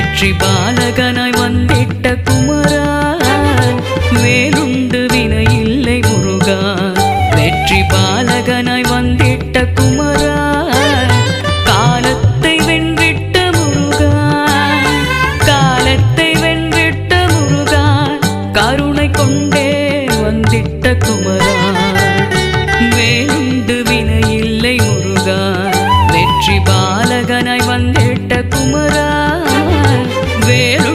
வெற்றி பாலகனாய் வந்திட்ட குமரா. வேலுந்து வினை இல்லை முருகா. வெற்றி பாலகனாய் வந்திட்ட குமரா. காலத்தை வென்றிட்ட முருகா. காலத்தை வென்றிட்ட முருகா. கருணை கொண்டே வந்திட்ட குமரா. வேலுந்து வினை இல்லை முருகா. வெற்றி பாலகனாய் வந்திட்ட குமரா. novela.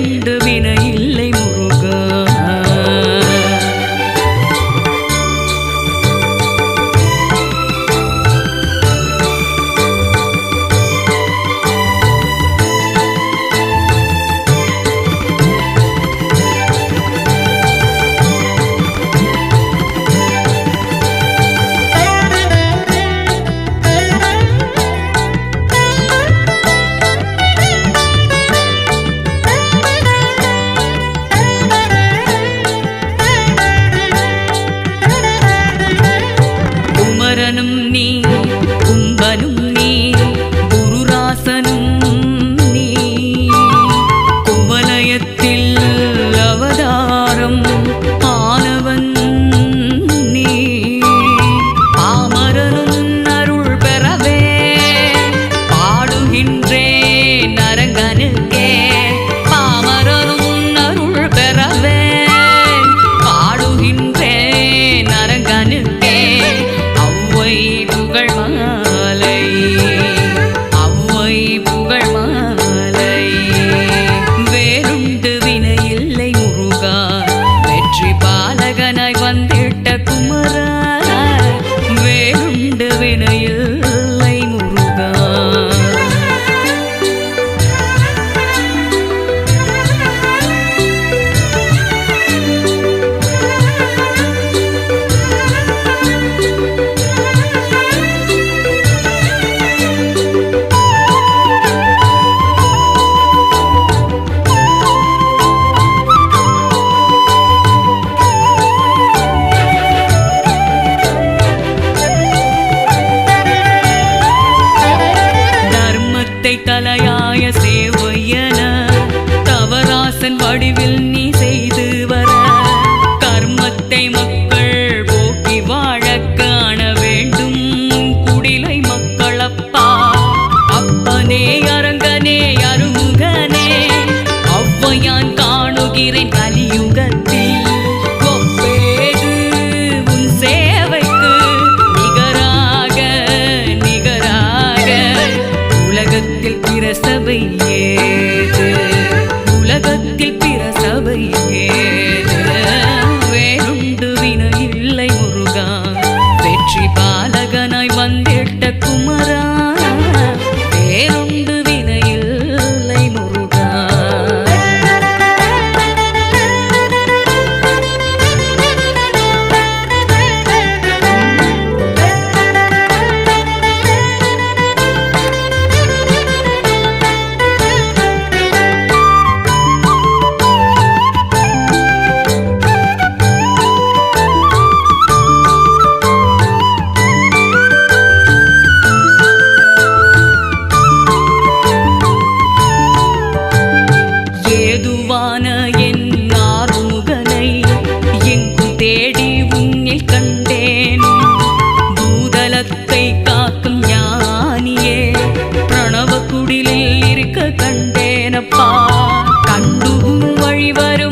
வடிவில் நீ செய்து வர கர்மத்தை மக்கள் you. கூடி வரும்.